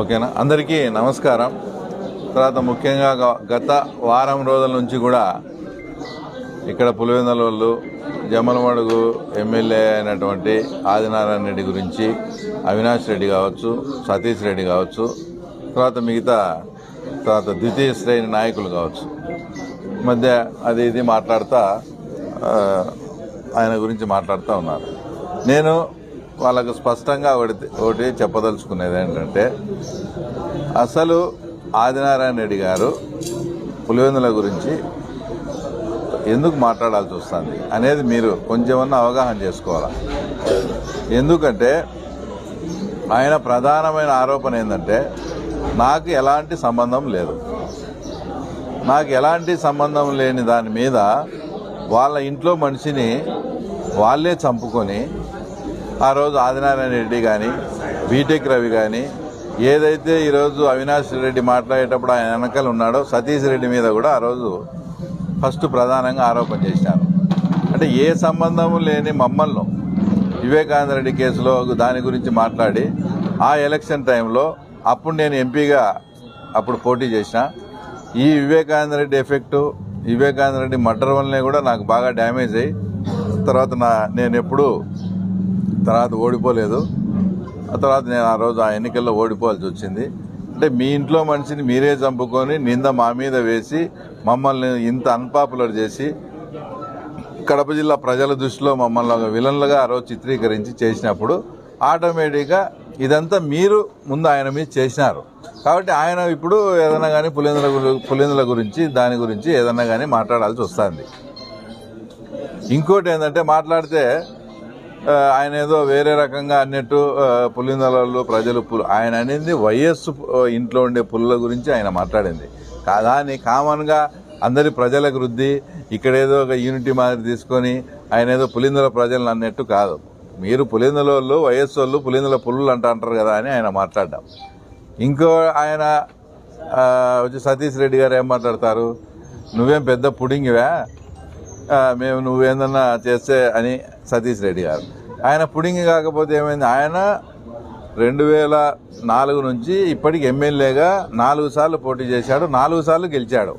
ఓకేనా? అందరికీ నమస్కారం. తర్వాత ముఖ్యంగా గత వారం రోజుల నుంచి కూడా ఇక్కడ పులివెందుల వాళ్ళు జమ్మలమడుగు ఎమ్మెల్యే అయినటువంటి ఆదినారాయణ రెడ్డి గురించి అవినాష్ రెడ్డి కావచ్చు సతీష్ రెడ్డి కావచ్చు తర్వాత మిగతా తర్వాత ద్వితీయ శ్రేణి నాయకులు కావచ్చు. మధ్య అది ఇది మాట్లాడుతూ ఆయన గురించి మాట్లాడుతూ ఉన్నారు. నేను వాళ్ళకు స్పష్టంగా ఒకటి ఒకటి చెప్పదలుచుకునేది ఏంటంటే అసలు ఆదినారాయణ రెడ్డి గారు పులివెందుల గురించి ఎందుకు మాట్లాడాల్సి వస్తుంది అనేది మీరు కొంచెమన్నా అవగాహన చేసుకోవాలి? ఎందుకంటే ఆయన ప్రధానమైన ఆరోపణ ఏంటంటే నాకు ఎలాంటి సంబంధం లేదు. నాకు ఎలాంటి సంబంధం లేని దాని మీద వాళ్ళ ఇంట్లో మనిషిని వాళ్ళే చంపుకొని ఆ రోజు ఆదినారాయణ రెడ్డి కానీ బీటెక్ రవి కానీ ఏదైతే ఈరోజు అవినాష్ రెడ్డి మాట్లాడేటప్పుడు ఆయన వెనకాల ఉన్నాడో సతీష్ రెడ్డి మీద కూడా ఆ రోజు ఫస్ట్ ప్రధానంగా ఆరోపణ చేశాను అంటే ఏ సంబంధం లేని మమ్మల్ని వివేకానంద రెడ్డి కేసులో దాని గురించి మాట్లాడి ఆ ఎలక్షన్ టైంలో అప్పుడు నేను ఎంపీగా అప్పుడు పోటీ చేసిన. ఈ వివేకానంద రెడ్డి ఎఫెక్టు వివేకానంద రెడ్డి మర్డర్ వల్లనే కూడా నాకు బాగా డ్యామేజ్ అయ్యి తర్వాత నా నేను ఎప్పుడు తర్వాత ఓడిపోలేదు. ఆ తర్వాత నేను ఆ రోజు ఆ ఎన్నికల్లో ఓడిపోవాల్సి వచ్చింది. అంటే మీ ఇంట్లో మనిషిని మీరే చంపుకొని నింద మా మీద వేసి మమ్మల్ని ఇంత అన్పాపులర్ చేసి కడప జిల్లా ప్రజల దృష్టిలో మమ్మల్ని ఒక విలన్లుగా ఆ రోజు చిత్రీకరించి చేసినప్పుడు ఆటోమేటిక్గా ఇదంతా మీరు ముందు ఆయన మీద చేసినారు. కాబట్టి ఆయన ఇప్పుడు ఏదైనా కానీ పులిందుల పులిందుల గురించి దాని గురించి ఏదైనా కానీ మాట్లాడాల్సి వస్తుంది. ఇంకోటి ఏంటంటే మాట్లాడితే ఆయన ఏదో వేరే రకంగా అన్నట్టు పులిందలలో ప్రజలు పులు ఆయన అనేది వైఎస్ ఇంట్లో ఉండే పుల్ల గురించి ఆయన మాట్లాడింది. కాదాని కామన్గా అందరి ప్రజలకు వృద్ధి ఇక్కడేదో ఒక యూనిటీ మాదిరి తీసుకొని ఆయన ఏదో పులిందల ప్రజలను అన్నట్టు కాదు. మీరు పులిందలోళ్ళు వైఎస్ వాళ్ళు పులిందల పుల్లులు అంట అంటారు కదా అని ఆయన మాట్లాడ్డాం. ఇంకో ఆయన వచ్చి సతీష్ రెడ్డి గారు ఏం మాట్లాడతారు? నువ్వేం పెద్ద పుడింగివా? మేము నువ్వేందన్నా చేస్తే అని సతీష్ రెడ్డి గారు. ఆయన పుడింగి కాకపోతే ఏమైంది? ఆయన రెండు వేల నాలుగు నుంచి ఇప్పటికి ఎమ్మెల్యేగా నాలుగు సార్లు పోటీ చేశాడు నాలుగు సార్లు గెలిచాడు.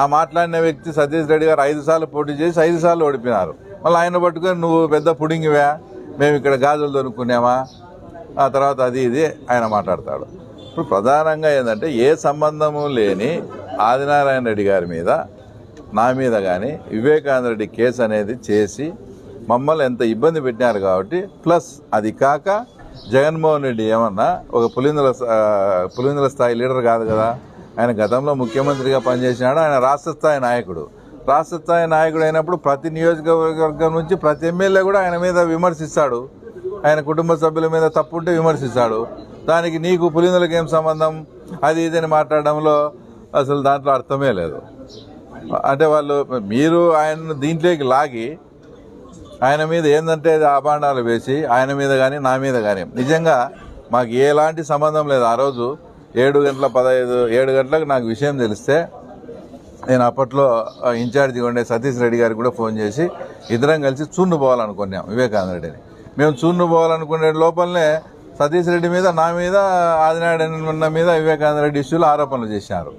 ఆ మాట్లాడిన వ్యక్తి సతీష్ రెడ్డి గారు ఐదు సార్లు పోటీ చేసి ఐదు సార్లు ఓడిపోయినారు. మళ్ళీ ఆయన పట్టుకొని నువ్వు పెద్ద పుడింగివా మేము ఇక్కడ గాజులు దొరుకునేమా ఆ తర్వాత అది ఇది ఆయన మాట్లాడతాడు. ఇప్పుడు ప్రధానంగా ఏంటంటే ఏ సంబంధము లేని ఆదినారాయణ రెడ్డి గారి మీద నా మీద కానీ వివేకానంద రెడ్డి కేసు అనేది చేసి మమ్మల్ని ఎంత ఇబ్బంది పెట్టినారు కాబట్టి ప్లస్ అది కాక జగన్మోహన్ రెడ్డి ఏమన్నా ఒక పులిందుల ఆ, పులిందుల స్థాయి లీడర్ కాదు కదా. ఆయన గతంలో ముఖ్యమంత్రిగా పనిచేసినాడు ఆయన రాష్ట్ర స్థాయి నాయకుడు. రాష్ట్ర స్థాయి నాయకుడు అయినప్పుడు ప్రతి నియోజకవర్గం నుంచి ప్రతి ఎమ్మెల్యే కూడా ఆయన మీద విమర్శిస్తాడు. ఆయన కుటుంబ సభ్యుల మీద తప్పు ఉంటే విమర్శిస్తాడు. దానికి నీకు పులిందులకు ఏం సంబంధం? అది ఇదని మాట్లాడడంలో అసలు దాంట్లో అర్థమే లేదు. అంటే వాళ్ళు మీరు ఆయనను దీంట్లోకి లాగి ఆయన మీద ఏంటంటే అభాండాలు వేసి ఆయన మీద కానీ నా మీద కానీ నిజంగా మాకు ఎలాంటి సంబంధం లేదు. ఆ రోజు ఏడు గంటల పదహైదు ఏడు గంటలకు నాకు విషయం తెలిస్తే నేను అప్పట్లో ఇన్ఛార్జి ఉండే సతీష్ రెడ్డి గారికి కూడా ఫోన్ చేసి ఇద్దరం కలిసి చూన్ను పోవాలనుకున్నాం వివేకానంద రెడ్డిని మేము చూన్ను పోవాలనుకునే లోపలనే సతీష్ రెడ్డి మీద నా మీద ఆదినారాయణ మీద వివేకానంద రెడ్డి ఇష్యూలు ఆరోపణలు చేశారు.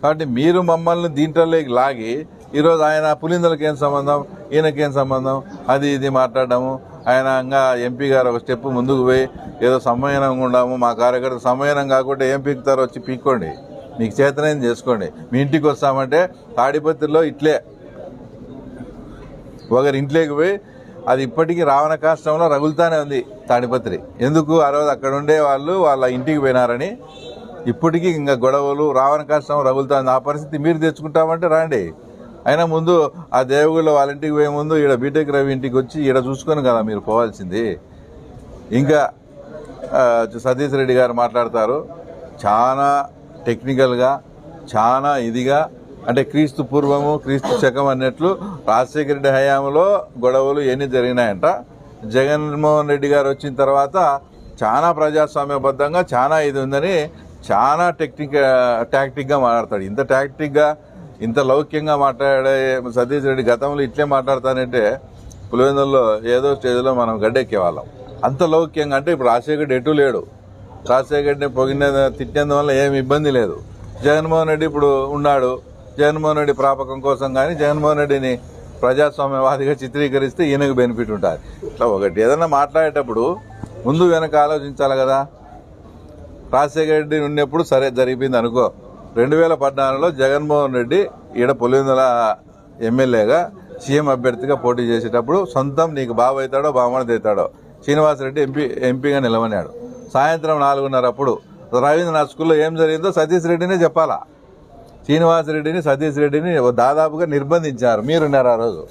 కాబట్టి మీరు మమ్మల్ని దీంట్లోకి లాగి ఈరోజు ఆయన పులిందలకి ఏం సంబంధం ఈయనకేం సంబంధం అది ఇది మాట్లాడడము ఆయన ఇంకా ఎంపీ గారు ఒక స్టెప్ ముందుకు పోయి ఏదో సమ్మయనంగా ఉండాము మా కార్యకర్త సమ్మయనం కాకుండా ఏం పీకుతారో వచ్చి పీక్కోండి. మీకు చేతనైంది చేసుకోండి. మీ ఇంటికి వస్తామంటే తాడిపత్రిలో ఇట్లే. ఒకరి ఇంట్లోకి పోయి అది ఇప్పటికీ రావణ కాష్టంలో రగులుతానే ఉంది తాడిపత్రి. ఎందుకు? ఆ రోజు అక్కడ ఉండే వాళ్ళు వాళ్ళ ఇంటికి పోయినారని. ఇప్పటికీ ఇంకా గొడవలు రావణ కాష్టం రగులుతుంది. ఆ పరిస్థితి మీరు తెచ్చుకుంటామంటే రండి. అయినా ముందు ఆ దేవుళ్ళ వాళ్ళ ఇంటికి పోయే ముందు ఈడ బీటెక్ రవి ఇంటికి వచ్చి ఈడ చూసుకొని కదా మీరు పోవాల్సింది. ఇంకా సతీష్ రెడ్డి గారు మాట్లాడతారు. చాలా టెక్నికల్గా చాలా ఇదిగా అంటే క్రీస్తు పూర్వము క్రీస్తు శకం అన్నట్లు రాజశేఖర రెడ్డి హయాంలో గొడవలు ఎన్ని జరిగినాయంట. జగన్మోహన్ రెడ్డి గారు వచ్చిన తర్వాత చాలా ప్రజాస్వామ్యబద్ధంగా చాలా ఇది ఉందని చాలా టెక్నిక్ టాక్టిక్గా మాట్లాడతాడు. ఇంత టాక్టిక్గా ఇంత లౌక్యంగా మాట్లాడే సతీష్ రెడ్డి గతంలో ఇట్లే మాట్లాడతానంటే పులివెందుల్లో ఏదో స్టేజ్లో మనం గడ్డెక్కేవాళ్ళం. అంత లౌక్యంగా అంటే ఇప్పుడు రాజశేఖర్ ఎటు లేడు. రాజశేఖర్ రెడ్డిని పొగిన తిట్టేందువల్ల ఏమి ఇబ్బంది లేదు. జగన్మోహన్ రెడ్డి ఇప్పుడు ఉన్నాడు. జగన్మోహన్ రెడ్డి ప్రాపకం కోసం కానీ జగన్మోహన్ రెడ్డిని ప్రజాస్వామ్యవాదిగా చిత్రీకరిస్తే ఈయనకు బెనిఫిట్ ఉంటుంది. ఇట్లా ఒకటి ఏదైనా మాట్లాడేటప్పుడు ముందు వెనక ఆలోచించాలి కదా. రాజశేఖర రెడ్డి ఉన్నప్పుడు సరే జరిపింది అనుకో. రెండు వేల పద్నాలుగులో జగన్మోహన్ రెడ్డి ఈడ పులివెందుల ఎమ్మెల్యేగా సీఎం అభ్యర్థిగా పోటీ చేసేటప్పుడు సొంతం నీకు బాబు అవుతాడో బామ్మడి అవుతాడో శ్రీనివాసరెడ్డి ఎంపీ ఎంపీగా నిలవనాడు సాయంత్రం నాలుగున్నర అప్పుడు రవీంద్రనాథ్ స్కూల్లో ఏం జరిగిందో సతీష్ రెడ్డినే చెప్పాలా? శ్రీనివాసరెడ్డిని సతీష్ రెడ్డిని దాదాపుగా నిర్బంధించారు. మీరున్నారు ఆ రోజు.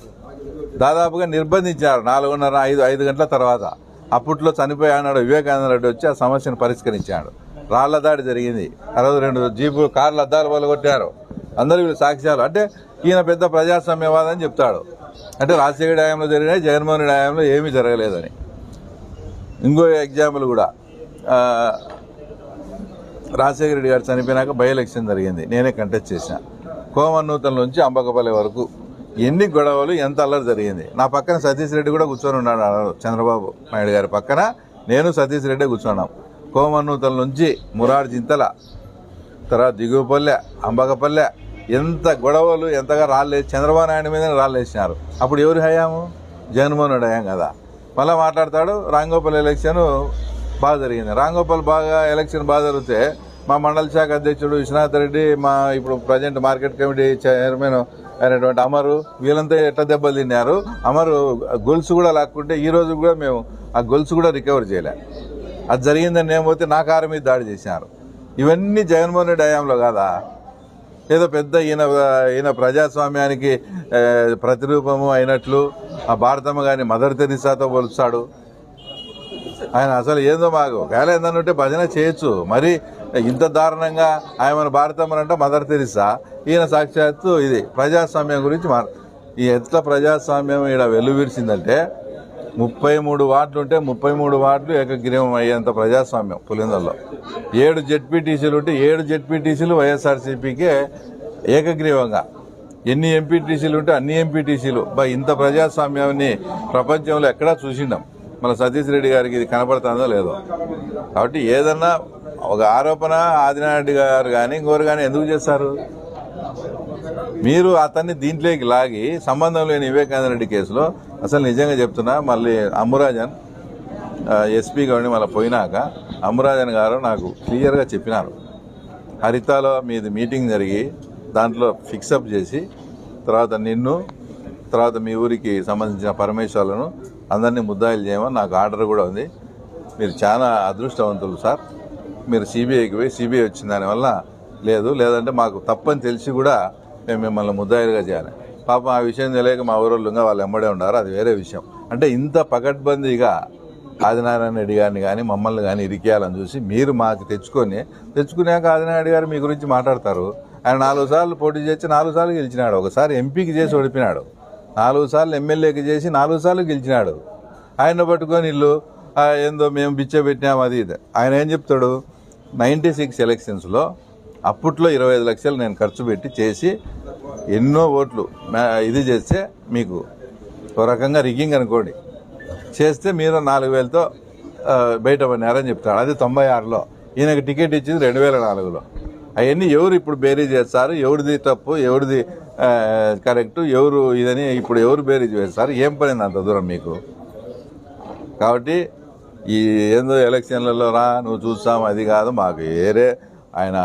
దాదాపుగా నిర్బంధించారు నాలుగున్నర ఐదు ఐదు గంటల తర్వాత. అప్పట్లో చనిపోయాడు వివేకానంద రెడ్డి వచ్చి ఆ సమస్యను పరిష్కరించాడు. రాళ్ళ దాడి జరిగింది. ఆ రోజు రెండు జీపు కార్లు అద్దాలు పగలగొట్టారు. అందరూ వీళ్ళు సాక్ష్యాలు. అంటే ఈయన పెద్ద ప్రజాస్వామ్యవాదని చెప్తాడు. అంటే రాజశేఖర హయాంలో జరిగినాయి జగన్మోహన్ రెడ్డి హయాంలో ఏమీ జరగలేదని. ఇంకో ఎగ్జాంపుల్ కూడా. రాజశేఖర రెడ్డి గారు చనిపోయినాక బై ఎలక్షన్ జరిగింది. నేనే కంటెస్ట్ చేసిన. కోమన్నూతల నుంచి అంబకపల్లి వరకు ఎన్ని గొడవలు ఎంత అల్లరి జరిగింది. నా పక్కన సతీష్ రెడ్డి కూడా కూర్చొని ఉన్నాడు చంద్రబాబు నాయుడు గారి పక్కన నేను సతీష్ రెడ్డి కూర్చున్నాం. కోమన్నూతల నుంచి మురాడు చింతల తర్వాత దిగువపల్లె అంబకపల్లె ఎంత గొడవలు ఎంతగా రాలేదు చంద్రబాబు నాయుడు మీద రాళ్ళేసినారు అప్పుడు ఎవరు హయాము? జగన్మోహన్ రెడ్డి హయాం కదా. మళ్ళీ మాట్లాడతాడు రాంగోపల్లి ఎలక్షన్ బాగా జరిగింది. రాంగోపాల్ బాగా ఎలక్షన్ బాగా జరిగితే మా మండల శాఖ అధ్యక్షుడు విశ్వనాథ్ రెడ్డి మా ఇప్పుడు ప్రజెంట్ మార్కెట్ కమిటీ చైర్మన్ అయినటువంటి అమరు వీళ్ళంతా ఎట్లా దెబ్బలు తిన్నారు? అమరు గొలుసు కూడా లాక్కుంటే ఈ రోజు కూడా మేము ఆ గొలుసు కూడా రికవర్ చేయలే. అది జరిగిందని నేను పోతే నా కారు మీద దాడి చేశారు ఇవన్నీ జగన్మోహన్ రెడ్డి హయాంలో కాదా? ఏదో పెద్ద ఈయన ఈయన ప్రజాస్వామ్యానికి ప్రతిరూపము అయినట్లు ఆ భారతమ్మ గారిని మదర్ తెరిసాతో పోలుస్తాడు. ఆయన అసలు ఏందో మాకు. ఒకవేళ ఏందనుంటే భజన చేయొచ్చు. మరి ఇంత దారుణంగా ఆయన భారతమ్మనంటే మదర్ తెరిసా? ఈయన సాక్షాత్తు ఇది ప్రజాస్వామ్యం గురించి మా ఈ ఎట్లా ప్రజాస్వామ్యం ఇక్కడ వెల్లువిరిసిందంటే ముప్పై మూడు వార్డులు ఉంటే ముప్పై మూడు వార్డులు ఏకగ్రీవం అయ్యేంత ప్రజాస్వామ్యం పులిందల్లో. ఏడు జెడ్పీటీసీలు ఉంటే ఏడు జెడ్పీటీసీలు వైఎస్ఆర్సీపీకే ఏకగ్రీవంగా. ఎన్ని ఎంపీటీసీలు ఉంటే అన్ని ఎంపీటీసీలు. బా ఇంత ప్రజాస్వామ్యాన్ని ప్రపంచంలో ఎక్కడా చూసిండం. మన సతీష్ రెడ్డి గారికి ఇది కనపడుతుందో లేదో. కాబట్టి ఏదన్నా ఒక ఆరోపణ ఆదినారెడ్డి గారు కానీ ఇంకోరు కానీ ఎందుకు చేస్తారు? మీరు అతన్ని దీంట్లోకి లాగి సంబంధం లేని వివేకానంద రెడ్డి కేసులో అసలు నిజంగా చెప్తున్నా మళ్ళీ అమ్మురాజన్ ఎస్పీ గారిని మళ్ళీ పోయినాక అమ్మురాజన్ గారు నాకు క్లియర్గా చెప్పినారు. హరితాలో మీది మీటింగ్ జరిగి దాంట్లో ఫిక్సప్ చేసి తర్వాత నిన్ను తర్వాత మీ ఊరికి సంబంధించిన పరమేశ్వర్లను అందరినీ ముద్దాయిలు చేయమని నాకు ఆర్డర్ కూడా ఉంది. మీరు చాలా అదృష్టవంతులు సార్. మీరు సిబిఐకి పోయి సిబిఐ వచ్చిన దానివల్ల లేదు లేదంటే మాకు తప్పని తెలిసి కూడా మేము మిమ్మల్ని ముద్దాయిలుగా చేయాలి. పాపం ఆ విషయం తెలియక మా ఊరోళ్ళుగా వాళ్ళు ఎమ్మడే ఉన్నారు. అది వేరే విషయం. అంటే ఇంత పకడ్బందీగా ఆదినారాయణ రెడ్డి గారిని కానీ మమ్మల్ని కానీ ఇరికేయాలని చూసి మీరు మాకు తెచ్చుకొని తెచ్చుకున్నాక ఆదినారాయణ గారు మీ గురించి మాట్లాడతారు. ఆయన నాలుగు సార్లు పోటీ చేసి నాలుగు సార్లు గెలిచినాడు. ఒకసారి ఎంపీకి చేసి ఓడిపోయినాడు నాలుగు సార్లు ఎమ్మెల్యేకి చేసి నాలుగు సార్లు గెలిచినాడు. ఆయన పట్టుకొని ఇల్లు ఏందో మేము బిచ్చ పెట్టినాం అది ఇది. ఆయన ఏం చెప్తాడు? నైంటీ సిక్స్ ఎలక్షన్స్లో అప్పట్లో ఇరవై ఐదు లక్షలు నేను ఖర్చు పెట్టి చేసి ఎన్నో ఓట్లు ఇది చేస్తే మీకు ఒక రకంగా రిగ్గింగ్ అనుకోండి. చేస్తే మీరు నాలుగు వేలతో ఆ, బయట పడినారని చెప్తాడు. అది తొంభై ఆరులో. ఈయనకి టికెట్ ఇచ్చింది రెండు వేల నాలుగులో. అవన్నీ ఎవరు ఇప్పుడు బేరీ చేస్తారు? ఎవరిది తప్పు? ఎవరిది కరెక్ట్. ఎవరు ఇదని ఇప్పుడు ఎవరు బేరీజ్ వేస్తారు ఏం పని అంత దూరం మీకు? కాబట్టి ఈ ఏందో ఎలక్షన్లలో రా నువ్వు చూస్తాం అది కాదు మాకు ఏరే ఆయన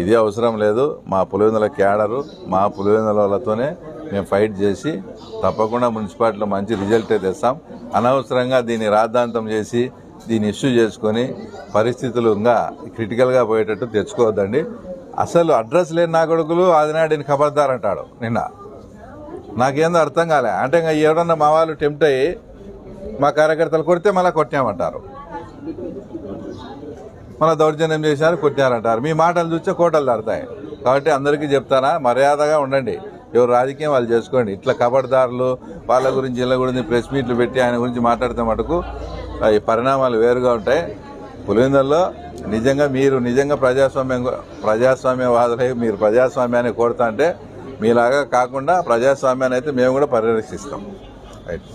ఇది అవసరం లేదు. మా పులివెందుల క్యాడరు మా పులివెందులతోనే మేము ఫైట్ చేసి తప్పకుండా మున్సిపాలిటీలో మంచి రిజల్టే తెస్తాం. అనవసరంగా దీన్ని రాద్ధాంతం చేసి దీన్ని ఇష్యూ చేసుకొని పరిస్థితులు ఇంకా క్రిటికల్గా పోయేటట్టు తెచ్చుకోవద్దండి. అసలు అడ్రస్ లేని నా కొడుకులు ఆదినాడిని ఖబర్దారంటాడు నిన్న. నాకేందో అర్థం కాలే. అంటే ఇంకా ఎవరన్నా మా వాళ్ళు టెంప్ట్ అయ్యి మా కార్యకర్తలు కొడితే మళ్ళీ కొట్టామంటారు మళ్ళీ దౌర్జన్యం చేశారు కొట్టారంటారు మీ మాటలు చూస్తే కోటలు దాడతాయి కాబట్టి అందరికీ చెప్తానా మర్యాదగా ఉండండి. ఎవరు రాజకీయం వాళ్ళు చేసుకోండి. ఇట్లా కబడ్దారులు వాళ్ళ గురించి వీళ్ళ గురించి ప్రెస్ మీట్లు పెట్టి ఆయన గురించి మాట్లాడితే మటుకు ఈ పరిణామాలు వేరుగా ఉంటాయి. పులివెందుల్లో నిజంగా మీరు నిజంగా ప్రజాస్వామ్యం ప్రజాస్వామ్యవాదులై మీరు ప్రజాస్వామ్యాన్ని కోరుతా అంటే మీలాగా కాకుండా ప్రజాస్వామ్యాన్ని అయితే మేము కూడా పరిరక్షిస్తాం. రైట్